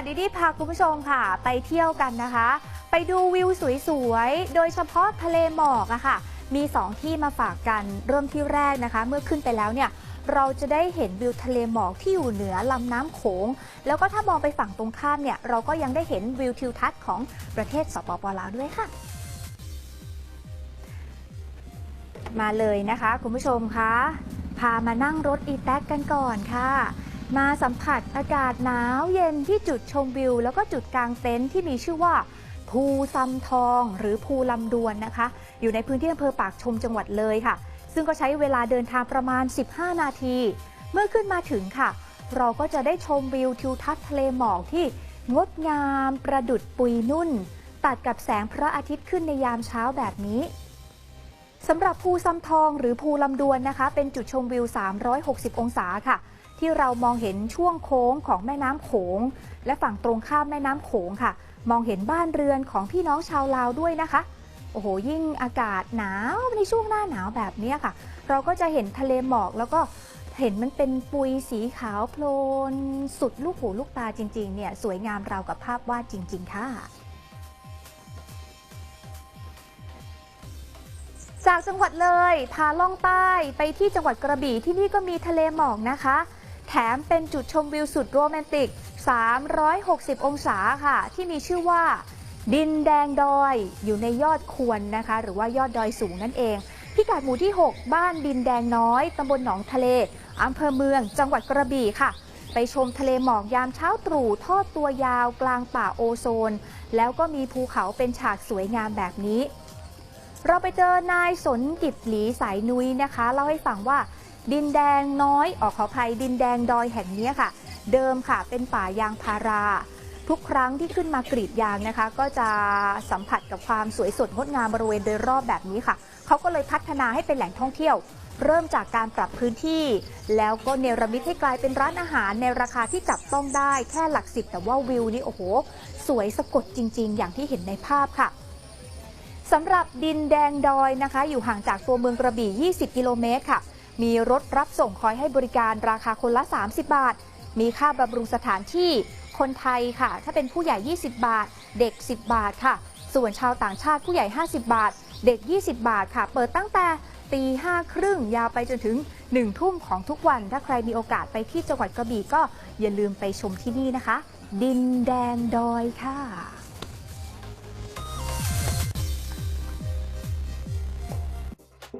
ดิดี้พาคุณผู้ชมค่ะ ไปเที่ยวกันนะคะ ไปดูวิวสวยๆ โดยเฉพาะทะเลหมอกอะค่ะ มี 2 ที่มาฝากกันเริ่มที่แรกนะคะ เมื่อขึ้นไปแล้วเนี่ยเราจะได้เห็นวิวทะเลหมอกที่อยู่เหนือลำน้ำโขง แล้วก็ถ้ามองไปฝั่งตรงข้ามเนี่ยเราก็ยังได้เห็นวิวทิวทัศน์ของประเทศสปปลาวด้วยค่ะ มาเลยนะคะคุณผู้ชมคะพามานั่งรถอีแท็กกันก่อนค่ะ มาสัมผัสอากาศหนาวเย็นที่จุดชมวิว แล้วก็จุดกลางเต็นท์ที่มีชื่อว่าภูซำทองหรือภูลำดวนนะคะ อยู่ในพื้นที่อำเภอปากชมจังหวัดเลยค่ะ ซึ่งก็ใช้เวลาเดินทางประมาณ 15 นาที เมื่อขึ้นมาถึงค่ะ เราก็จะได้ชมวิวทิวทัศน์ทะเลหมอกที่งดงามประดุดปุยนุ่น ตัดกับแสงพระอาทิตย์ขึ้นในยามเช้าแบบนี้สำหรับภูซำทองหรือภูลำดวนนะคะ เป็นจุดชมวิว 360 องศาค่ะ ที่เรามองเห็นช่วงโค้งของแม่น้ำโขง และฝั่งตรงข้ามแม่น้ำโขงค่ะ มองเห็นบ้านเรือนของพี่น้องชาวลาวด้วยนะคะโอ้โหยิ่งอากาศหนาวในช่วงหน้าหนาวแบบนี้ค่ะ เราก็จะเห็นทะเลหมอกแล้วก็เห็นมันเป็นปุยสีขาวโพลน สุดลูกหูลูกตาจริงๆ เนี่ย สวยงามราวกับภาพวาดจริง ๆ ค่ะ จากจังหวัดเลย พาล่องใต้ไปที่จังหวัดกระบี่ที่นี่ก็มีทะเลหมอกนะคะ แถมเป็นจุดชมวิวสุดโรแมนติก 360 องศาค่ะ ที่มีชื่อว่า ดินแดงดอยอยู่ในยอดควรนะคะ หรือว่ายอดดอยสูงนั่นเอง พิกัดหมู่ที่ 6 บ้านดินแดงน้อยตำบลหนองทะเลอำเภอเมือง จังหวัดกระบี่ค่ะ ไปชมทะเลหมอกยามเช้าตรู่ทอดตัวยาวกลางป่าโอโซน แล้วก็มีภูเขาเป็นฉากสวยงามแบบนี้ เราไปเจอนายสนกิจหลีสายนุ้ยนะคะ เล่าให้ฟังว่า ดินแดงน้อยออกขอภัยดินแดงดอยแห่งนี้ค่ะ เดิมค่ะเป็นป่ายางพารา ทุกครั้งที่ขึ้นมากรีดยางนะคะ ก็จะสัมผัสกับความสวยสดงดงามบริเวณโดยรอบแบบนี้ค่ะเขาก็เลยพัฒนาให้เป็นแหล่งท่องเที่ยว เริ่มจากการปรับพื้นที่ แล้วก็เนรมิตให้กลายเป็นร้านอาหารในราคาที่จับต้องได้แค่หลักสิบแต่ว่าวิวนี่โอ้โห สวยสะกดจริง ๆ อย่างที่เห็นในภาพค่ะสำหรับดินแดงดอยนะคะ อยู่ห่างจากตัวเมืองกระบี่ 20 กิโลเมตรค่ะ มีรถรับส่งคอยให้บริการราคาคนละ 30 บาท มีค่าบำรุงสถานที่คนไทยค่ะ ถ้าเป็นผู้ใหญ่ 20 บาท เด็ก 10 บาทค่ะ ส่วนชาวต่างชาติผู้ใหญ่ 50 บาท เด็ก 20 บาทค่ะ เปิดตั้งแต่ตีห้าครึ่งยาวไปจนถึง1ทุ่มของทุกวัน ถ้าใครมีโอกาสไปที่จังหวัดกระบี่ก็อย่าลืมไปชมที่นี่นะคะ ดินแดงดอยค่ะ